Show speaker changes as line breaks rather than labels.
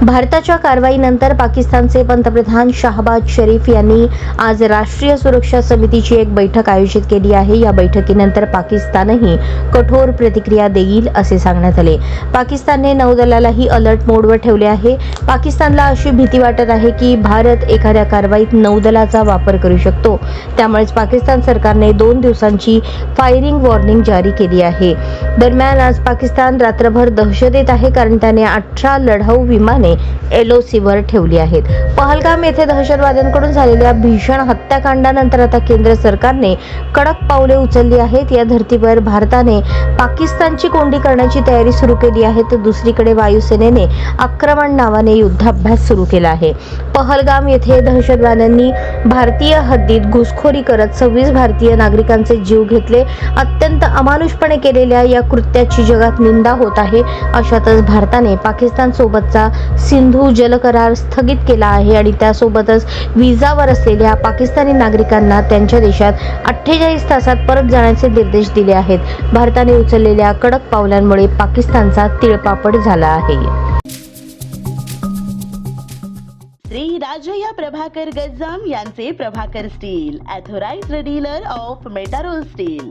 भारताच्या कारवाईनंतर पाकिस्तानचे पंतप्रधान शाहबाज शरीफ यांनी आज राष्ट्रीय सुरक्षा समितीची एक बैठक आयोजित केली आहे. या बैठकीनंतर पाकिस्तानही कठोर प्रतिक्रिया देईल असे सांगण्यात आले. पाकिस्तानने नौदलालाही अलर्ट मोडवर ठेवले आहे. पाकिस्तानला अशी भीती वाटत आहे की भारत एखाद्या कारवाईत नौदलाचा वापर करू शकतो. त्यामुळेच पाकिस्तान सरकारने दोन दिवसांची फायरिंग वॉर्निंग जारी केली आहे. दरम्यान आज पाकिस्तान रात्रभर दहशतीत आहे कारण त्याने अठरा लढाऊ विमाने एलओसीवर ठेवली आहेत. पहलगाम येथे दहशतवाद्यांकडून झालेल्या भीषण हत्याकांडानंतर आता केंद्र सरकारने कडक पावले उचलली आहेत. या धर्तीवर भारताने पाकिस्तानची कोंडी करण्याची तयारी सुरू केली आहे. तर दुसरीकडे वायुसेनेने आक्रमण नावाने युद्धाभ्यास सुरू केला आहे. पहलगाम येथे दहशतवाद्यांनी भारतीय हद्दीत घुसखोरी करत सव्वीस भारतीय नागरिकांचे जीव घेतले. अत्यंत अमानुषपणे केलेल्या या कृत्याची जगात निंदा होत आहे. अशातच भारताने पाकिस्तान सोबतचा सिंधू जल करार स्थगित केला आहे आणि त्यासोबतच विजावर असलेल्या पाकिस्तानी नागरिकांना त्यांच्या देशात अठ्ठेचाळीस तासात परत जाण्याचे निर्देश दिले आहेत. भारताने उचललेल्या कडक पावलांमुळे पाकिस्तानचा तिळपापड झाला आहे.
श्री राजया प्रभाकर गज्जाम यांचे Prabhakar steel authorize dealer of Metarol steel.